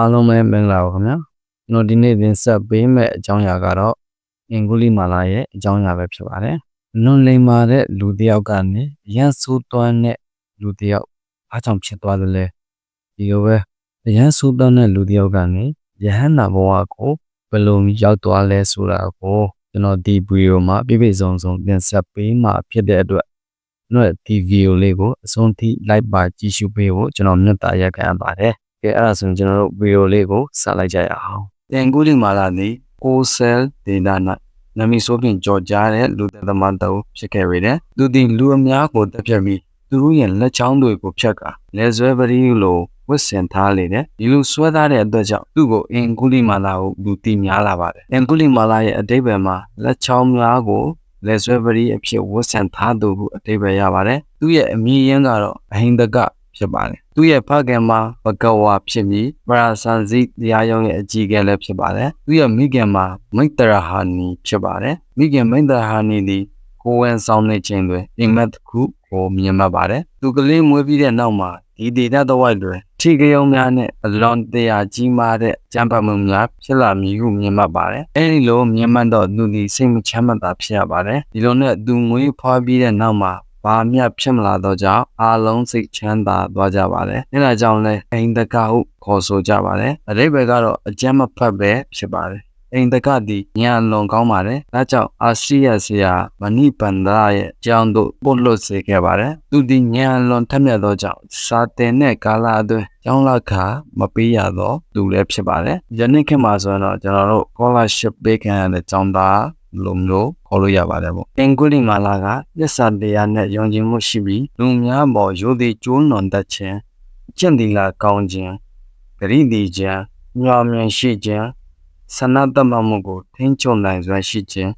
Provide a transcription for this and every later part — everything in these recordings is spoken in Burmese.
အားလုံးပဲမင်္ဂလာပါခင်ဗျာကျွန်တော်ဒီနေ့တင်ဆက်ပေးမယ့်အကြောင်းအရာကတော့အင်္ဂုလိမာလာရဲ့အကြောင်းအရာပဲဖြစ်ပါတယ်လွန်လိမ်မာတဲ့လူတစ်ယောက်ကနေရန်ဆိုးသွမ်းတဲ့လူတစ်ယောက်ဘာကြောင့်ဖြစ်သွားလို့လဲဒီလိုပဲရန်ဆိုးသွမ်းတဲ့လူတစ်ယောက်ကနေယဟန္တာဘဝကိုဘယ်လိုရောက်သွားလဲဆိုတာကိုကျွန်တော်ဒီဗီဒီယိုမှာပြည့်ပြည့်စုံစုံတင်ဆက်ပေးမှာဖြစ်တဲ့အတွက်ကျွန်တော်ဒီဗီဒီယိုလေးကိုအဆုံးထိ like ပါကြည့်ရှုပေးဖို့ကျွန်တော်မြတ်တာရက်ခံပါတယ် ကဲအဲ့ဒါဆိုရင်ကျွန်တော်တို့ဗီဒီယိုလေးကိုစလိုက်ကြရအောင်။တင်ကူလီမာလာနေကိုဆယ်ဒေတာနာနမီဆိုပြင်ကြော်ကြားတဲ့လူသက်သမားတို့ဖြစ်ခဲ့ရတဲ့သူဒီလူအများကိုတက်ပြတ်ပြီးသူတို့ရဲ့လက်ချောင်းတွေကိုဖြတ်ကာလဲဆွဲပရီလိုဝတ်ဆင်ထားလေတဲ့ဒီလိုဆွဲထားတဲ့အတွက်ကြောင့်သူ့ကိုအင်ကူလီမာလာကိုလူတီများလာပါတယ်။အင်ကူလီမာလာရဲ့အတိတ်ဘယ်မှာလက်ချောင်းများကိုလက်ဆွဲပရီအဖြစ်ဝတ်ဆင်ထားသူဟုအတိတ်ပဲရပါတယ်။သူ့ရဲ့အမည်ရင်းကတော့အဟိန္ဒက ဖြစ်ပါတယ်။သူ့ရဲ့ဖခင်မှာဘဂဝါဖြစ်ပြီးပရာဆန်ဇိတရားရုံးရဲ့အကြီးအကဲလည်းဖြစ်ပါတယ်။သူ့ရဲ့မိခင်မှာမိတ္တရဟာနီဖြစ်ပါတယ်။မိခင်မိတ္တရဟာနီဒီကိုဝန်ဆောင်နေခြင်းတွင်အိမ်မက်တစ်ခုကိုမြင်မှတ်ပါတယ်။သူကလေးမွေးပြီးတဲ့နောက်မှာဒီဒေတာတစ်ဝိုက်တွင်ထိကယုံများနဲ့အလွန်တရာကြီးမားတဲ့ကြံပတ်မှုများဖြစ်လာမည်ဟုမြင်မှတ်ပါတယ်။အဲဒီလိုမြင်မှတ်တော့သူဒီစိတ်မချမ်းမသာဖြစ်ရပါတယ်။ဒီလိုနဲ့သူမွေးဖွားပြီးတဲ့နောက်မှာ ဘာမျှဖြစ်မလာတော့ကြောင့်အားလုံးစိတ်ချမ်းသာသွားကြပါတယ်။အဲဒါကြောင့်လဲအိမ်တကဟုခေါ်ဆိုကြပါတယ်။အရိဘယ်ကတော့အကျမ်းမဖတ်ပဲဖြစ်ပါတယ်။အိမ်တကတိညာလွန်ကောင်းပါတယ်။ဒါကြောင့်အာရှိယဆရာမဏိပန္ဒရာရဲ့အကြောင်းတို့ပို့လွတ်စေခဲ့ပါတယ်။သူဒီညာလွန်ထက်မြက်သောကြောင့်စာတင်တဲ့ကာလအတွင်းကျောင်းလက်ခါမပေးရတော့သူလည်းဖြစ်ပါတယ်။ယနေ့ခေတ်မှာဆိုရင်တော့ကျွန်တော်တို့ scholarship ပေးခံရတဲ့ကျောင်းသား လိုမျိုးခေါ်လို့ရပါတယ်ပေါ့အင်ကုလိမာလာကသစ္စာတရားနဲ့ယုံကြည်မှုရှိပြီးလူများပေါ်ရိုသေကျိုးနွန်တတ်ခြင်းကျင့်သီလကောင်းခြင်းဂရိတိခြင်းညောင်မြင်ရှိခြင်းဆန္ဒတမမှုကိုထိန်းချုပ်နိုင်စွမ်းရှိခြင်း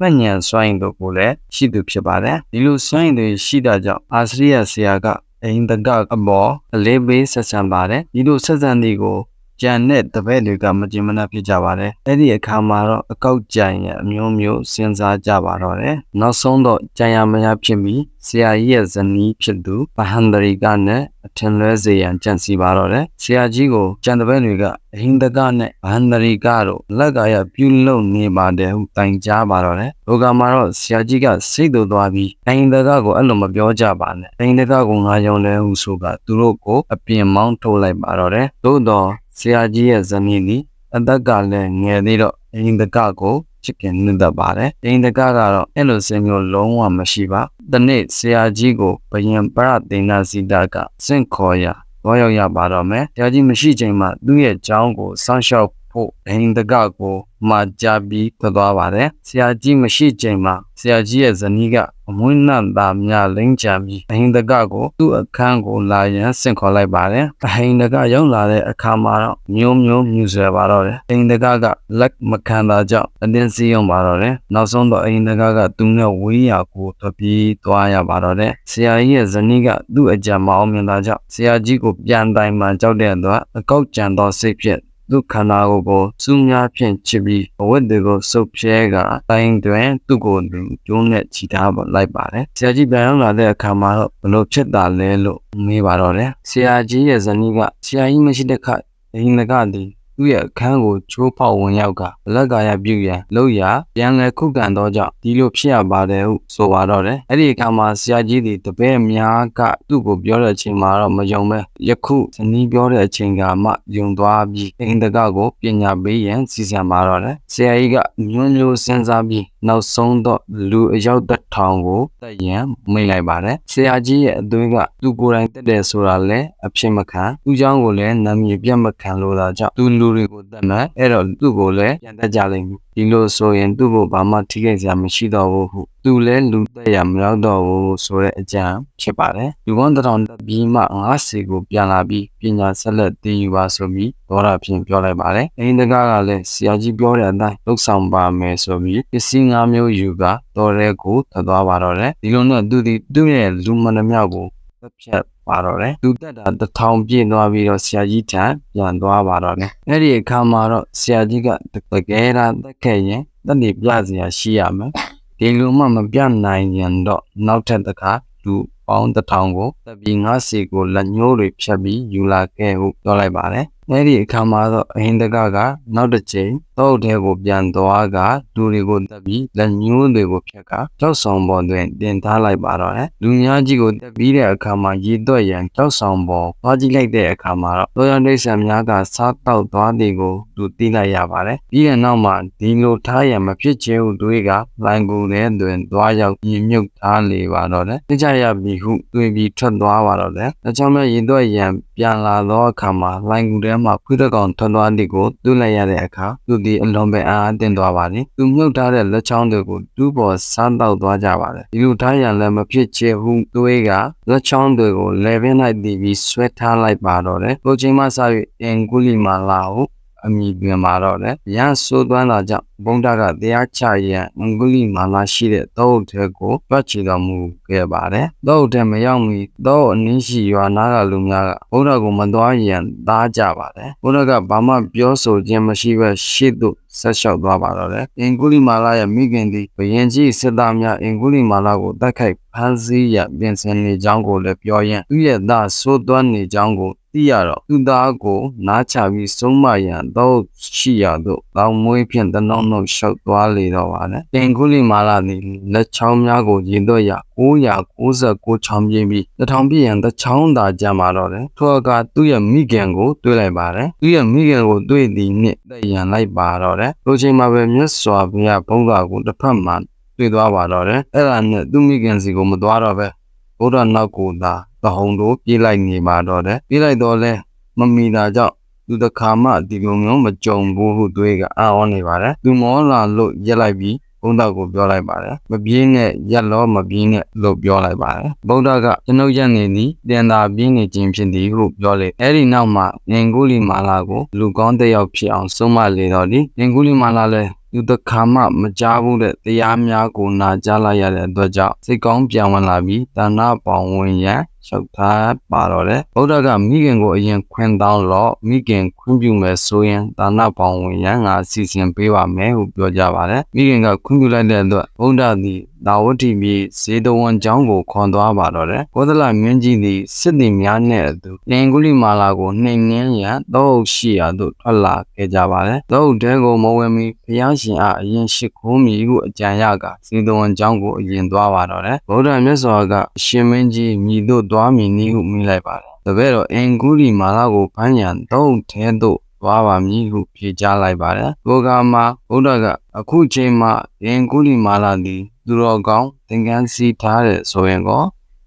မဉ္ဇဉ်စွမ်းရည်တို့ကိုလည်းရှိသူဖြစ်ပါတယ်ဒီလိုစွမ်းရည်တွေရှိတာကြောင့်အာစရိယဆရာကအိမ်တကအပေါ်အလေးပေးဆက်ဆံပါတယ်ဒီလိုဆက်ဆံတွေကို ကြံတဲ့တပည့်တွေကမကြင်မနှက်ဖြစ်ကြပါတယ်။အဲ့ဒီအခါမှာတော့အကောက်ကြံရဲ့အမျိုးမျိုးစဉ်းစားကြပါတော့တယ်။နောက်ဆုံးတော့ကြံရမရဖြစ်ပြီးဆရာကြီးရဲ့ဇနီးဖြစ်သူဗဟန္ဒရီကနဲ့အထင်လွဲစေရန်ကြံစီပါတော့တယ်။ဆရာကြီးကိုကြံတပည့်တွေကအဟိန္ဒကနဲ့ဗဟန္ဒရီကတို့လက်ကရပြုလုပ်နေပါတယ်ဟုတိုင်ကြားပါတော့တယ်။လောကမှာတော့ဆရာကြီးကစိတ်တူသွားပြီးအဟိန္ဒကကိုအဲ့လိုမပြောကြပါနဲ့။အဟိန္ဒကကိုငါယုံလဲဟုဆိုကသူတို့ကိုအပြင်မောင်းထုတ်လိုက်ပါတော့တယ်။သို့တော့ ဆရာကြီးရဲ့ဇနီးသည်အသက်ကလည်းငယ်သေးတော့အရင်တကကိုချစ်ခင်နှစ်သက်ပါတယ်အရင်တကကတော့အဲ့လိုစင်မျိုးလုံးဝမရှိပါတနေ့ဆရာကြီးကိုဘယင်ပရဒေနာစီတာကစင့်ခေါ်ရာဘောရောက်ရပါတော့မယ်ဆရာကြီးမရှိချိန်မှာသူ့ရဲ့ကြောင်းကိုစောင့်ရှောက် ဖို့အရင်တကကိုမှာကြားပြီးသွားပါတယ်ဆရာကြီးမရှိချိန်မှာဆရာကြီးရဲ့ဇနီးကအမွှေးနှံသားများလိမ့်ချပြီးအဟိန္ဒကကိုသူ့အခန်းကိုလာရန်ဆင့်ခေါ်လိုက်ပါတယ်အဟိန္ဒကရောက်လာတဲ့အခါမှာတော့မျိုးမျိုးမြူဆွဲပါတော့တယ်အဟိန္ဒကကလက်မခံတာကြောင့်အတင်းစီးရုံပါတော့တယ်နောက်ဆုံးတော့အဟိန္ဒကကသူနဲ့ဝေးရာကိုတပြေးသွားရပါတော့တယ်ဆရာကြီးရဲ့ဇနီးကသူ့အကြံမအောင်မြင်တာကြောင့်ဆရာကြီးကိုပြန်တိုင်မှကြောက်တဲ့အတွက်အကောက်ကြံသောစိတ်ဖြင့် သူခန္ဓာကိုယ်ကိုစူးများဖြင့်ချစ်ပြီးအဝတ်တွေကိုစုပ်ဖြဲကတိုင်းတွင်သူ့ကိုယ်သူကျိုးနဲ့ချီထားလိုက်ပါတယ်။ဆရာကြီးပြန်ရောက်လာတဲ့အခါမှာတော့ဘလို့ဖြစ်တာလဲလို့မေးပါတော့တယ်။ဆရာကြီးရဲ့ဇနီးကဆရာကြီးမရှိတဲ့ခါအရင်ကတည်း သူ့ရဲ့အခန်းကိုချိုးဖောက်ဝင်ရောက်ကဘလက်ကာရပြုရန်လို့ရပြန်လည်ခုခံတော့ကြောင့်ဒီလိုဖြစ်ရပါတယ်ဟုဆိုပါတော့တယ်အဲ့ဒီအခါမှာဆရာကြီးဒီတပည့်များကသူ့ကိုပြောတဲ့အချိန်မှာတော့မယုံပဲယခုဇနီးပြောတဲ့အချိန်ကမှယုံသွားပြီးအင်တကကိုပညာပေးရန်စီစဉ်ပါတော့တယ်ဆရာကြီးကညွှန်းညိုစဉ်းစားပြီးနောက်ဆုံးတော့လူအယောက်တစ်ထောင်ကိုတက်ရန်မိတ်လိုက်ပါတယ်ဆရာကြီးရဲ့အသွေးကသူကိုယ်တိုင်တက်တယ်ဆိုတာလည်းအဖြစ်မခံသူ့เจ้าကိုလည်းနာမည်ပြတ်မခံလို့တာကြောင့်သူလူ ူတွေကိုတတ်မှတ်အဲ့တော့သူ့ကိုလည်းပြန်တက်ကြလိမ့်မယ်ဒီလိုဆိုရင်သူ့ကိုဘာမှထိခိုက်စရာမရှိတော့ဘူးဟုသူလည်းလူသက်ရမရောက်တော့ဘူးဆိုတဲ့အကြံဖြစ်ပါတယ်လူပေါင်းတစ်ထောင်တက်ပြီးမှငါးစီကိုပြန်လာပြီးပညာဆက်လက်သင်ယူပါဆိုပြီးဒေါရဖြင့်ပြောလိုက်ပါတယ်အင်းတကားကလည်းဆရာကြီးပြောတဲ့အတိုင်းလှုပ်ဆောင်ပါမယ်ဆိုပြီးပစ္စည်းငါးမျိုးယူကတော်ရဲကိုထွက်သွားပါတော့တယ်ဒီလိုနဲ့သူဒီသူ့ရဲ့လူမနှမြောက်ကိုသက်ဖြတ် ပါတော့တယ်သူတက်တာတစ်ထောင်ပြည့်သွားပြီးတော့ဆရာကြီးထံပြန်သွားပါတော့တယ်အဲ့ဒီအခါမှာတော့ဆရာကြီးကတကယ်တာတက်ခဲ့ရင်တက်နေပြစရာရှိရမယ်ဒီလိုမှမပြနိုင်ရင်တော့နောက်ထပ်တစ်ခါလူပေါင်းတစ်ထောင်ကိုတက်ပြီးငါးစီကိုလက်ညှိုးတွေဖြတ်ပြီးယူလာခဲ့ဟုပြောလိုက်ပါတယ်အဲဒီအခါမှာတော့အဟိန္ဒကကနောက်တစ်ချိန်တောအုပ်ထဲကိုပြန်သွားကလူတွေကိုတက်ပြီးလက်ညှိုးတွေကိုဖြတ်ကကြောက်ဆောင်ပေါ်တွင်တင်ထားလိုက်ပါတော့တယ်လူများကြီးကိုတက်ပြီးတဲ့အခါမှာရေသွက်ရန်ကြောက်ဆောင်ပေါ်သွားကြည့်လိုက်တဲ့အခါမှာတော့တောရဒိဆန်များကစားတောက်သွားသည်ကိုသူသိလိုက်ရပါတယ်ပြီးတဲ့နောက်မှာဒီလိုထားရန်မဖြစ်ချေဟုတွေးကလိုင်ကူထဲတွင်သွားရောက်ညမြုပ်ထားလေပါတော့တယ်သိကြရပြီဟုတွေးပြီးထွက်သွားပါတော့တယ်အချောင်းမဲ့ရေသွက်ရန်ပြန်လာသောအခါမှာလိုင်ကူထဲမှာခွေးတစ်ကောင်ထွက်သွားသည်ကိုတွေ့လိုက်ရတဲ့အခါသူသည်အလွန်ပဲအားအသင့်သွားပါသည်သူမြုပ်ထားတဲ့လက်ချောင်းတွေကိုတူးပေါ်ဆန်းတောက်သွားကြပါတယ်ဒီလိုထားရန်လည်းမဖြစ်ချေဟုတွေးကလက်ချောင်းတွေကိုလေပင်၌တည်ပြီးဆွဲထားလိုက်ပါတော့တယ်။ကိုချိန်မှစ၍အင်ကုလီမာလာဟု အမိပြန်ပါတော့တယ်။ရန်ဆိုးသွမ်းတာကြောင့်ဘုံဒကတရားချရန်အင်ကုလီမာလာရှိတဲ့တောအုပ်ထဲကိုတွက်ချတော်မူခဲ့ပါတယ်။တောအုပ်ထဲမရောက်မီတောအုပ်အနည်းရှိရွာနာကလူများကဘုရားကိုမသွားရန်သားကြပါတယ်။ဘုရားကဘာမှပြောဆိုခြင်းမရှိဘဲရှေ့သို့ဆက်လျှောက်သွားပါတော့တယ်။အင်ကုလီမာလာရဲ့မိခင်သည်ဘယင်ကြီးစစ်သားများအင်ကုလီမာလာကိုတိုက်ခိုက် ဖမ်းဆီးရပြင်ဆင်နေကြောင်းကိုလည်းပြောရင်းသူရဲ့သားဆိုးသွမ်းနေကြောင်းကိုသိရတော့သူသားကိုနားချပြီးဆုံးမရန်တော့ရှိရသို့တောင်မွေးဖြင့်တနှောင်းနှောင်းလျှောက်သွားလေတော့ပါနဲ့။အင်ကုလီမာလာသည်လက်ချောင်းများကိုရင်တော့ရ996ချောင်းပြင်းပြီးတထောင်ပြည့်ရန်တချောင်းသာကြမှာတော့တယ်။ထိုအခါသူ့ရဲ့မိခင်ကိုတွေ့လိုက်ပါတယ်။သူ့ရဲ့မိခင်ကိုတွေ့သည်နှင့်တည်ရန်လိုက်ပါတော့တယ်။လိုချိန်မှာပဲမြတ်စွာဘုရားဘုန်းတော်ကိုတစ်ဖက်မှ တွေ့သွားပါတော့တယ်။အဲ့ဒါနဲ့သူ့မိခင်စီကိုမသွားတော့ပဲဘုရားနောက်ကိုသာတဟုန်တို့ပြေးလိုက်နေပါတော့တယ်။ပြေးလိုက်တော့လဲမမီတာကြောင့်သူတခါမှဒီလိုမျိုးမကြုံဘူးဟုတွေးကအာဝနေပါတယ်။သူမောလာလို့ရက်လိုက်ပြီးဘုန်းတော်ကိုပြောလိုက်ပါတယ်မပြေးနဲ့ရက်လောမပြေးနဲ့လို့ပြောလိုက်ပါတယ်ဗုဒ္ဓကကျွန်ုပ်ရက်နေသည်တန်တာပြေးနေခြင်းဖြစ်သည်ဟုပြောလေအဲ့ဒီနောက်မှာငင်ကူလီမာလာကိုလူကောင်းတစ်ယောက်ဖြစ်အောင်ဆုံးမလေတော့သည်ငင်ကူလီမာလာလည်း သူတခါမှမကြားဘူးတဲ့တရားများကိုနာကြားလိုက်ရတဲ့အတွက်ကြောင့်စိတ်ကောင်းပြန်ဝင်လာပြီးဒါနပေါင်ဝင်ရန် လျှောက်ထားပါတော့တယ်ဗုဒ္ဓကမိခင်ကိုအရင်ခွင်တောင်းတော့မိခင်ခွင့်ပြုမယ်ဆိုရင်ဒါနပေါင်ဝင်ရန်ငါစီစဉ်ပေးပါမယ်ဟုပြောကြပါတယ်မိခင်ကခွင့်ပြုလိုက်တဲ့အတွက်ဗုဒ္ဓသည်ဒါဝတိမြေဇေတဝန်ကျောင်းကိုခွန်သွားပါတော့တယ်။ကောသလမင်းကြီးသည်စစ်သည်များနှင့်အတူလင်ကုလိမာလာကိုနှိမ်နှင်းရန်တောအုပ်ရှိရာသို့ထွက်လာခဲ့ကြပါတယ်။တောအုပ်တဲကိုမဝင်မီဘုရားရှင်အားအရင်ရှိခိုးမီဟုအကြံရကဇေတဝန်ကျောင်းကိုအရင်သွားပါတော့တယ်။ဗုဒ္ဓမြတ်စွာကအရှင်မင်းကြီးမြည်သို့သွားမည်နည်းဟုမိလိုက်ပါတယ်။တပည့်တော်အင်ကုလိမာလာကိုဖမ်းရန်တောအုပ်ထဲသို့သွားပါမည်ဟုဖြေကြားလိုက်ပါတယ်။ဘောဂါမှာဘုရားကအခုချိန်မှာအင်ကုလိမာလာသည်သူတော်ကောင်းသင်္ကန်းစီထားတဲ့ဆိုရင်ကော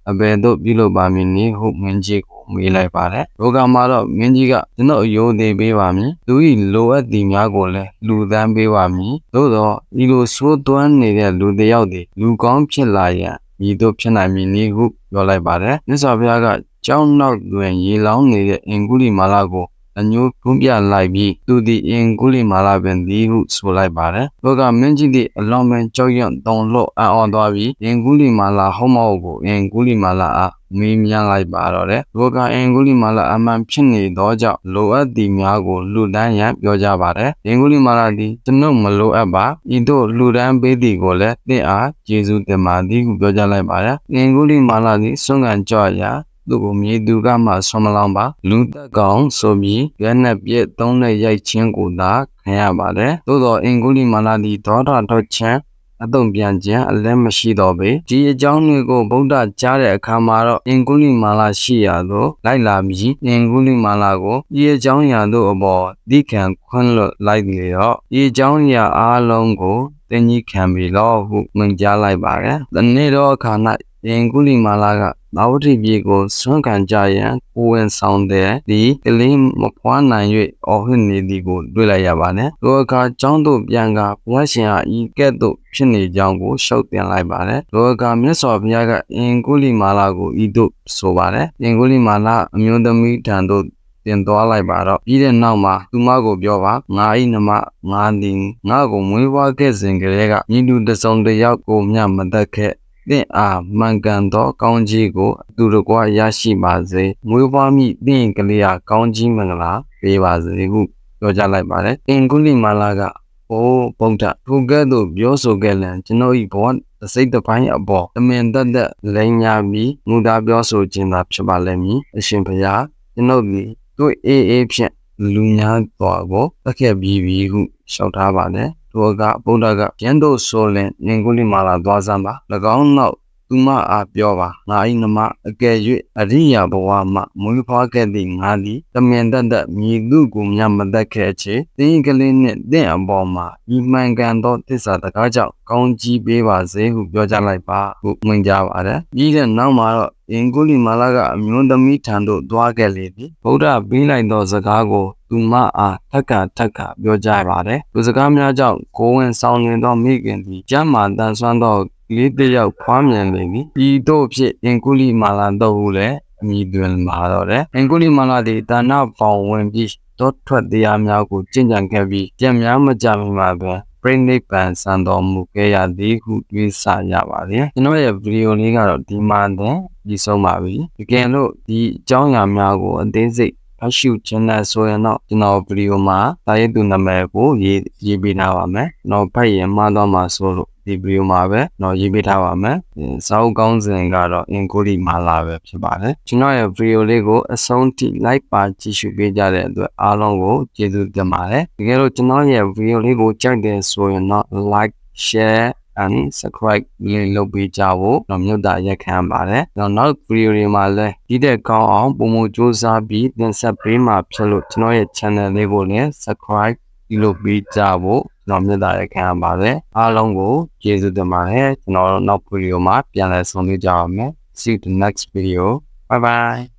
အဘယ်သို့ပြုလုပ်ပါမည်နည်းဟုမင်းကြီးကိုမေးလိုက်ပါတယ်။ဘောဂါမှာတော့မင်းကြီးကကျွန်တော်အယိုးသေးပေးပါမည်။သူ၏လိုအပ်သည်များကိုလည်းလူသန်းပေးပါမည်။သို့သောဒီလိုဆိုးသွမ်းနေတဲ့လူတစ်ယောက်သည်လူကောင်းဖြစ်လာရန် ဤသို့ဖြစ်နိုင်မည်နည်းဟုပြောလိုက်ပါတယ်။မြတ်စွာဘုရားကကျောင်းနောက်တွင်ရေလောင်းနေတဲ့အင်္ဂုလိမာလာကိုအညိုးဖုံးပြလိုက်ပြီးသူသည်အင်္ဂုလိမာလာပင်သည်ဟုဆိုလိုက်ပါတယ်။ဘောကမင်းကြီးသည်အလွန်ပင်ကြောက်ရွံ့တုန်လှုပ်အံ့ဩသွားပြီးအင်္ဂုလိမာလာဟောမောက်ကိုအင်္ဂုလိမာလာအား မေးမြန်းလိုက်ပါတော့တယ်။ဘောကအင်္ဂုလိမာလာအမှန်ဖြစ်နေသောကြောင့်လိုအပ်သည်များကိုလူဒန်းရန်ပြောကြပါတယ်။အင်္ဂုလိမာလာသည်ကျွန်ုပ်မလိုအပ်ပါ။ဤသို့လူဒန်းပေးသည်ကိုလည်းသင်အားယေရှုတင်ပါသည်ဟုပြောကြလိုက်ပါတယ်။အင်္ဂုလိမာလာသည်ဆွမ်းကန်ကြော့ရာသူ့ကိုမြေသူကမှဆွမ်းမလောင်းပါလူသက်ကောင်ဆိုပြီးရဲနဲ့ပြည့်သုံးတဲ့ရိုက်ချင်းကိုသာခံရပါတယ်သို့တော့အင်္ဂုလိမာလာသည်ဒေါသထွက်ခြင်း အတုံပြန်ခြင်းအလည်းမရှိတော့ပေဒီအကြောင်းတွေကိုဗုဒ္ဓကြားတဲ့အခါမှာတော့အင်္ဂုလိမာလာရှိရာသို့လိုက်လာပြီးအင်္ဂုလိမာလာကိုဒီအကြောင်းရာသို့အပေါ်ဒီခံခွန်းလွတ်လိုက်လေတော့ဒီအကြောင်းရာအားလုံးကိုတင်ကြီးခံပြီလို့ဟုမိန့်ကြားလိုက်ပါတယ်။ဒီနေ့တော့အခါ၌အင်္ဂုလိမာလာက လာဝတိပြည်ကိုဆွမ်းခံကြရန်ကိုဝင်ဆောင်တဲ့ဒီကလေးမဖွားနိုင်၍အော်ဟစ်နေသည်ကိုတွေ့လိုက်ရပါတယ်။ထိုအခါကျောင်းသို့ပြန်ကဘုရားရှင်ဟာဤကဲ့သို့ဖြစ်နေကြောင်းကိုရှုပ်တင်လိုက်ပါတယ်။ထိုအခါမြတ်စွာဘုရားကအင်ကုလိမာလာကိုဤသို့ဆိုပါတယ်။အင်ကုလိမာလာအမျိုးသမီးထံသို့တင်သွားလိုက်ပါတော့ပြီးတဲ့နောက်မှာသူမကိုပြောပါငါဤနမငါသည်ငါကိုမွေးဖွားခဲ့စဉ်ကလေးကညီလူတစုံတစ်ယောက်ကိုမျှမသက်ခဲ့ သင်အားမှန်ကန်သောကောင်းကြီးကိုအတူတကွရရှိပါစေ။မွေးဖွားမိသင်ကလေးအားကောင်းကြီးမင်္ဂလာပေးပါစေဟုပြောကြားလိုက်ပါတယ်။အင်ကုလိမာလာကဘိုးဗုဒ္ဓထိုကဲ့သို့ပြောဆိုခဲ့လံကျွန်ုပ်၏ဘဝတစိတ်တစ်ပိုင်းအပေါ်တမင်တက်တက်လိန်ညာပြီးမူသားပြောဆိုခြင်းသာဖြစ်ပါလိမ့်မည်။အရှင်ဘုရားကျွန်ုပ်သည်တို့အေးအေးဖြင့်လူများတော်ကိုတက်ခဲ့ပြီးပြီဟုလျှောက်ထားပါတယ် သူကဗုဒ္ဓကကျန်တို့ဆိုလင်ငင်ကုလိမာလာသွားစမ်းပါ၎င်းနောက် သူမအားပြောပါငါ၏နမအကယ်၍အရိယာဘဝမှမွေးဖွားခဲ့သည့်ငါသည်တမင်တတ်တတ်မြည်သူကိုမြတ်မတတ်ခဲ့ချေတင်းကလေးနှင့်တင့်အပေါ်မှာဤမှန်ကန်သောသစ္စာတကားကြောင့်ကောင်းကြီးပေးပါစေဟုပြောကြလိုက်ပါဟုမြင်ကြပါတယ်ပြီးတဲ့နောက်မှာတော့အင်ကုလီမာလာကအမျိုးသမီးထံသို့သွားခဲ့လေသည်ဗုဒ္ဓပေးလိုက်သောစကားကိုသူမအားထက်ကထက်ကပြောကြပါတယ်သူစကားများကြောင့်ကိုယ်ဝင်ဆောင်နေသောမိခင်သည်ကျမ်းမာတန်ဆွမ်းသော လေးတစ်ယောက်ဖွားမြင်နေပြီဤတို့ဖြင့်အင်ကုလီမာလာတို့ဟုလည်းအမည်တွင်ပါတော့တယ်အင်ကုလီမာလာသည်ဒါနပေါင်ဝင်ပြီးတောထွက်တရားများကိုကျင့်ကြံခဲ့ပြီးကြံများမကြမီမှာပဲပြိဋိပံစံတော်မူခဲ့ရသည်ဟုတွေးဆရပါတယ်ကျွန်တော်ရဲ့ဗီဒီယိုလေးကတော့ဒီမှာတင်ပြီးဆုံးပါပြီတကယ်လို့ဒီအကြောင်းအရာများကိုအသေးစိတ်ဖတ်ရှုခြင်းနဲ့ဆိုရင်တော့ကျွန်တော်ဗီဒီယိုမှာတာရည်သူနာမည်ကိုရေးရေးပေးထားပါမယ်။ကျွန်တော်ဖတ်ရင်မှားသွားမှာဆိုလို့ ဒီဗီဒီယိုမှာပဲကျွန်တော်ရေးပေးထားပါမယ်။စာအုပ်ကောင်းစဉ်ကတော့အင်ကိုလီမာလာပဲဖြစ်ပါတယ်။ကျွန်တော်ရဲ့ဗီဒီယိုလေးကိုအဆုံးထိ like ပါကြည့်ရှုပေးကြတဲ့အတွက်အားလုံးကိုကျေးဇူးတင်ပါတယ်။တကယ်လို့ကျွန်တော်ရဲ့ဗီဒီယိုလေးကိုကြိုက်တယ်ဆိုရင်တော့ like share and subscribe လေးလုပ်ပေးကြဖို့ကျွန်တော်မြတ်တာရက်ခံပါတယ်။ကျွန်တော်နောက်ဗီဒီယိုတွေမှာလည်းဒီတဲ့ကောင်းအောင်ပုံမစူးစမ်းပြီးတင်ဆက်ပေးမှာဖြစ်လို့ကျွန်တော်ရဲ့ channel လေးကိုလည်း subscribe လုပ်ပေးကြဖို့ ကျွန်တော်မြတ်တာရက်ခံပါတယ်။အားလုံးကိုကျေးဇူးတင်ပါတယ်။ကျွန်တော်နောက်ဗီဒီယိုမှာပြန်လည်ဆုံတွေ့ကြပါမယ်။ See you the next video. Bye bye.